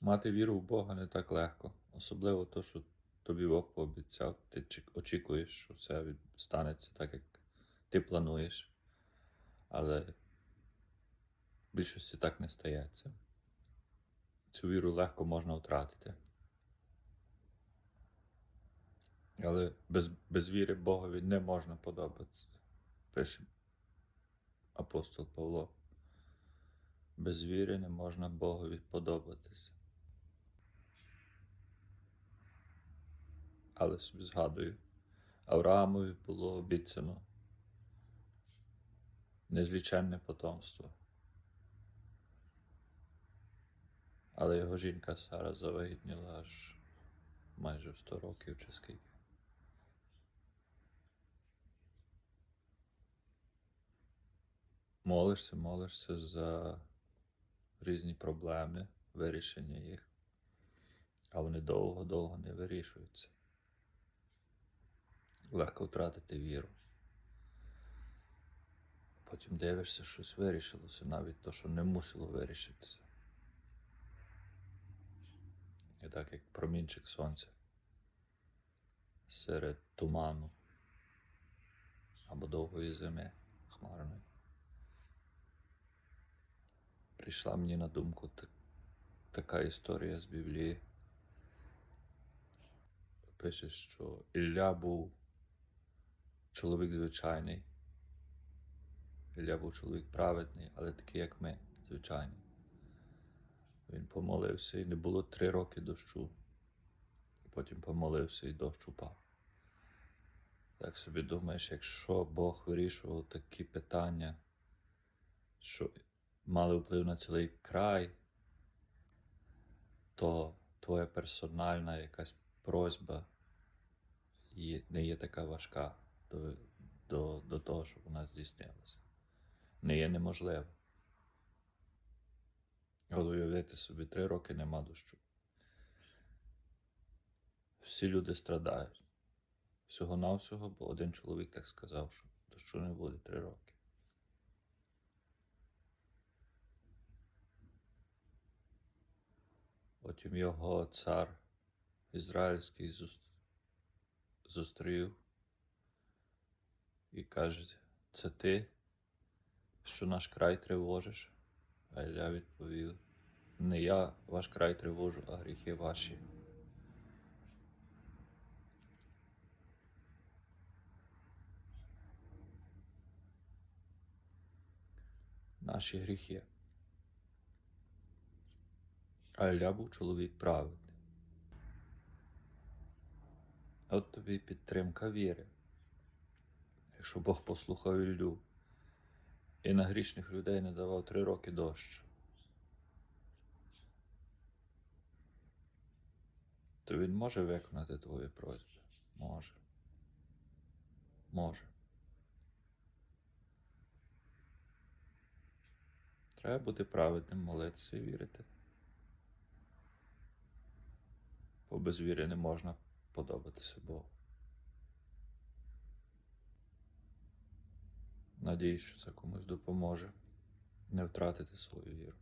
Мати віру в Бога не так легко, особливо то, що тобі Бог пообіцяв. Ти очікуєш, що все станеться так, як ти плануєш. Але в більшості так не стається. Цю віру легко можна втратити. Але без, без віри Богові не можна подобатися, пише апостол Павло. Без віри не можна Богові подобатися. Але собі згадую, Авраамові було обіцяно незліченне потомство. Але його жінка Сара завагітніла аж майже в 100 років чи скільки. Молишся, молишся за різні проблеми, вирішення їх, а вони довго-довго не вирішуються. Легко втратити віру. Потім дивишся, щось вирішилося, навіть то, що не мусило вирішитися. І так як промінчик сонця серед туману або довгої зими хмарної. Прийшла мені на думку та- така історія з Біблії. Пише, що Ілля був чоловік звичайний. Ілля був чоловік праведний, але такий, як ми, звичайний. Він помолився і не було три роки дощу. Потім помолився і дощ упав. Так собі думаєш, якщо Бог вирішував такі питання, що мали вплив на цілий край, то твоя персональна якась просьба не є така важка до, до, до того, щоб вона здійснилася. Не є неможливо. От уявити собі, три роки нема дощу. Всі люди страдають. Всього-навсього, бо один чоловік так сказав, що дощу не буде три роки. Потім його цар ізраїльський зустрів і каже, це ти, що наш край тривожиш? А Ілля відповів, не я ваш край тривожу, а гріхи ваші. Наші гріхи. А Ілля був чоловік праведний. От тобі підтримка віри. Якщо Бог послухав Іллю і на грішних людей не давав три роки дощ, то він може виконати твою просьбу? Може. Може. Треба бути праведним, молитися і вірити. Бо без віри не можна подобатися Богу. Надіюсь, що це комусь допоможе не втратити свою віру.